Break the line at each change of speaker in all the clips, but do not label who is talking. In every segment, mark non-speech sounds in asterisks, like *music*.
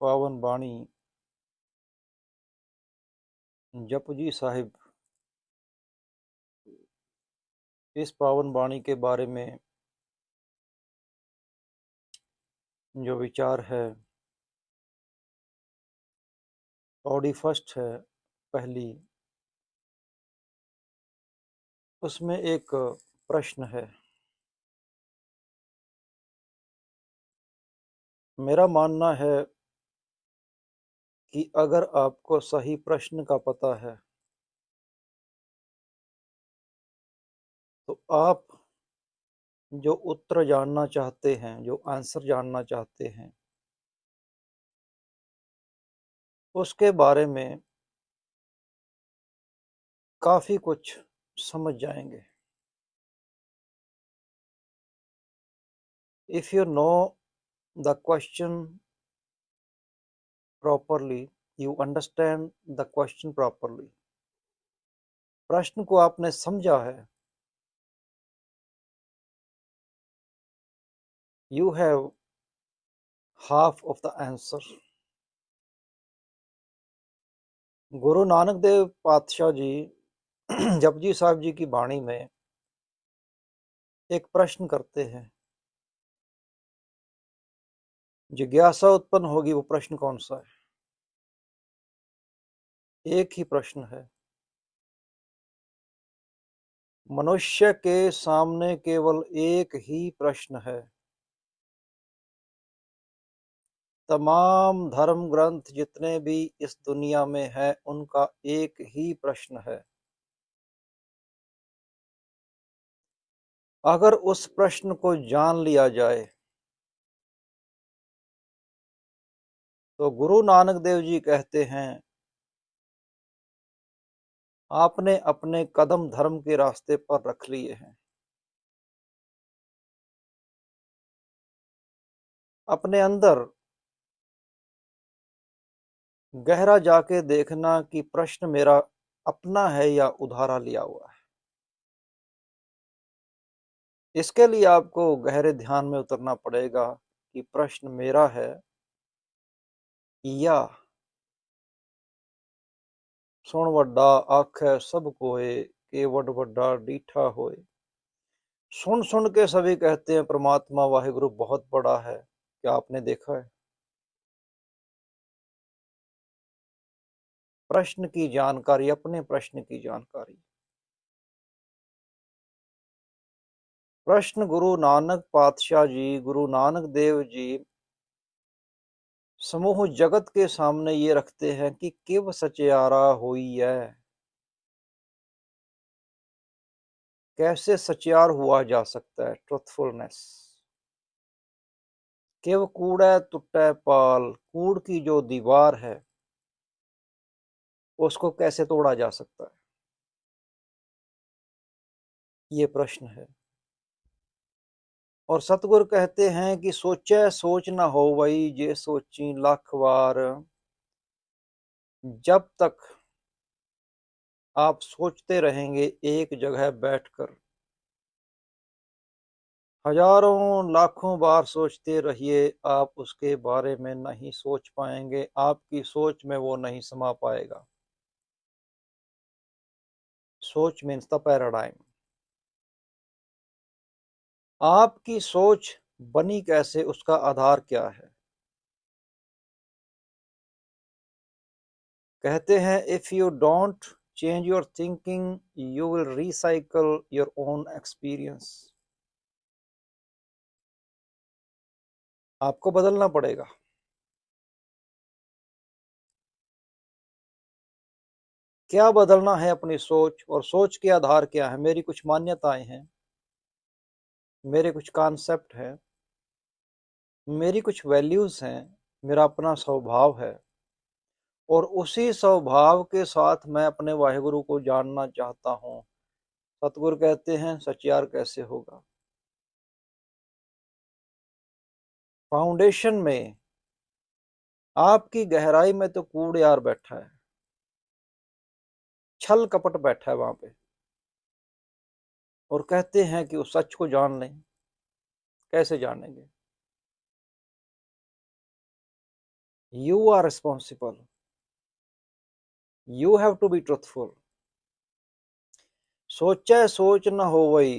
पावन बाणी जपजी साहिब, इस पावन बाणी के बारे में जो विचार है, ऑडी फ़र्स्ट है पहली, उसमें एक प्रश्न है। मेरा मानना है कि अगर आपको सही प्रश्न का पता है तो आप जो उत्तर जानना चाहते हैं, जो आंसर जानना चाहते हैं उसके बारे में काफ़ी कुछ समझ जाएँगे। If you know the question properly, you understand the question properly. प्रश्न को आपने समझा है। You have half of the answer. गुरु नानक देव पातशाह जी, *clears throat* जपजी साहब जी की बाणी में एक प्रश्न करते हैं। जिज्ञासा उत्पन्न होगी, वो प्रश्न कौन सा है? एक ही प्रश्न है। मनुष्य के सामने केवल एक ही प्रश्न है। तमाम धर्म ग्रंथ जितने भी इस दुनिया में है, उनका एक ही प्रश्न है। अगर उस प्रश्न को जान लिया जाए तो गुरु नानक देव जी कहते हैं आपने अपने कदम धर्म के रास्ते पर रख लिए हैं। अपने अंदर गहरा जाके देखना कि प्रश्न मेरा अपना है या उधारा लिया हुआ है। इसके लिए आपको गहरे ध्यान में उतरना पड़ेगा कि प्रश्न मेरा है या सुन वड्डा आखे सब कोए के वड वड्डा डीठा होए सुन सुन के सभी कहते हैं परमात्मा वाहिगुरु बहुत बड़ा है क्या आपने देखा है प्रश्न की जानकारी अपने प्रश्न की जानकारी प्रश्न गुरु नानक पातशाह जी गुरु नानक देव जी समूह जगत के सामने ये रखते हैं कि किव सचियारा हुई है। कैसे सचियार हुआ जा सकता है? ट्रुथफुलनेस किव कूड़ा टुटे पाल, कूड़ की जो दीवार है, उसको कैसे तोड़ा जा सकता है? ये प्रश्न है। और सतगुरु कहते हैं कि सोचे सोच ना हो वही ये सोची लाख बार जब तक आप सोचते रहेंगे एक जगह बैठकर। हज़ारों लाखों बार सोचते रहिए, आप उसके बारे में नहीं सोच पाएँगे, आपकी सोच में वो नहीं समा पाएगा। सोच मीन्स द पैराडाइम। आपकी सोच बनी कैसे? उसका आधार क्या है? कहते हैं if you don't change your thinking you will recycle your own experience आपको बदलना पड़ेगा। क्या बदलना है अपनी सोच? और सोच के आधार क्या है? मेरी कुछ मान्यताएँ हैं। मेरे कुछ कॉन्सेप्ट हैं, मेरी कुछ वैल्यूज़ हैं, मेरा अपना स्वभाव है। और उसी स्वभाव के साथ मैं अपने वाहिगुरु को जानना चाहता हूँ। सतगुरु कहते हैं सचियार कैसे होगा? फाउंडेशन में आपकी गहराई में तो कूड़ यार बैठा है। छल कपट बैठा है वहाँ पे। और कहते हैं कि उस सच को जान लें। कैसे जानेंगे? You are responsible you have to be truthful सोचे सोच न हो वही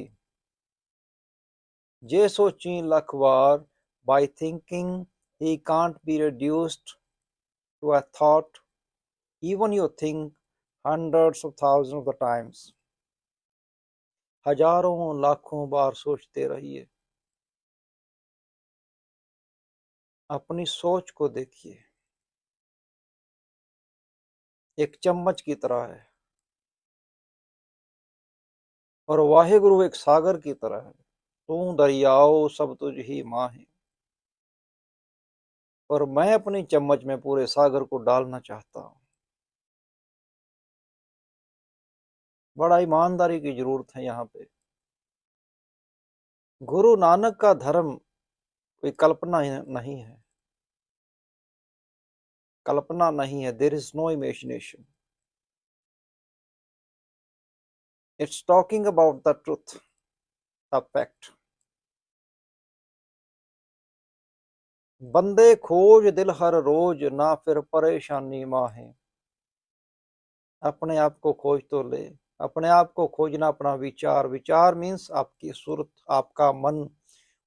जे सोची लख वार by thinking he can't be reduced to a thought even you think hundreds of thousands of the times हज़ारों लाखों बार सोचते रहिए। अपनी सोच को देखिए। एक चम्मच की तरह है। और वाहिगुरु एक सागर की तरह है। तू दरियाओ, सब तुझ ही माँ है और मैं अपनी चम्मच में पूरे सागर को डालना चाहता हूँ। बड़ा ईमानदारी की ज़रूरत है यहाँ पे। गुरु नानक का धर्म कोई कल्पना नहीं है। कल्पना नहीं है। There is no imagination it's talking about the truth the fact बंदे खोज दिल हर रोज, ना फिर परेशानी माहे। अपने आप को खोज तो ले। अपने आप को खोजना अपना विचार। विचार मीन्स आपकी सुरत, आपका मन,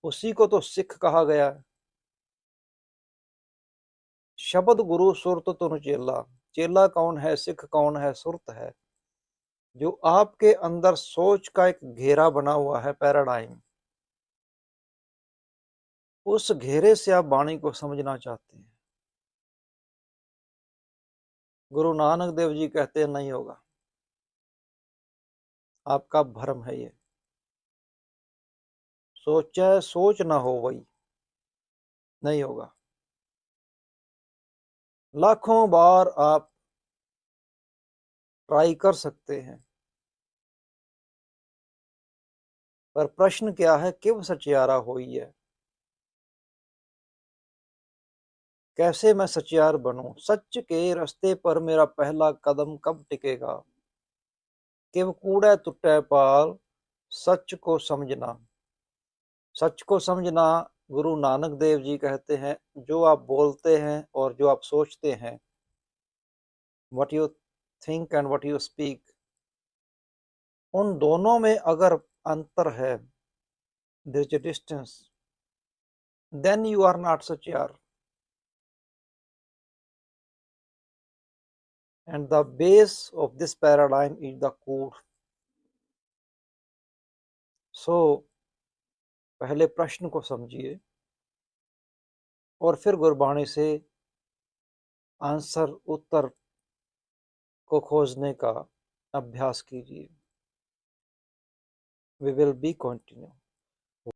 उसी को तो सिख कहा गया है। शब्द गुरु सुरत तुन चेला। चेला कौन है? सिख कौन है? सुरत है। जो आपके अंदर सोच का एक घेरा बना हुआ है पैराडाइम उस घेरे से आप वाणी को समझना चाहते हैं। गुरु नानक देव जी कहते हैं, नहीं होगा। आपका भ्रम है ये। सोचा, सोच ना हो वही। नहीं होगा। लाखों बार आप ट्राई कर सकते हैं। पर प्रश्न क्या है, किव सचियारा हुई है? कैसे मैं सचियार बनूं? सच के रास्ते पर मेरा पहला कदम कब टिकेगा? कि वो कूड़ा टुटे पाल, सच को समझना। सच को समझना गुरु नानक देव जी कहते हैं, जो आप बोलते हैं और जो आप सोचते हैं। What you think and what you speak उन दोनों में अगर अंतर है this distance then you are not सच यार। And the base of this paradigm is the core so, पहले प्रश्न को समझिए और फिर गुरबाणी से आंसर उत्तर को खोजने का अभ्यास कीजिए। We will be continue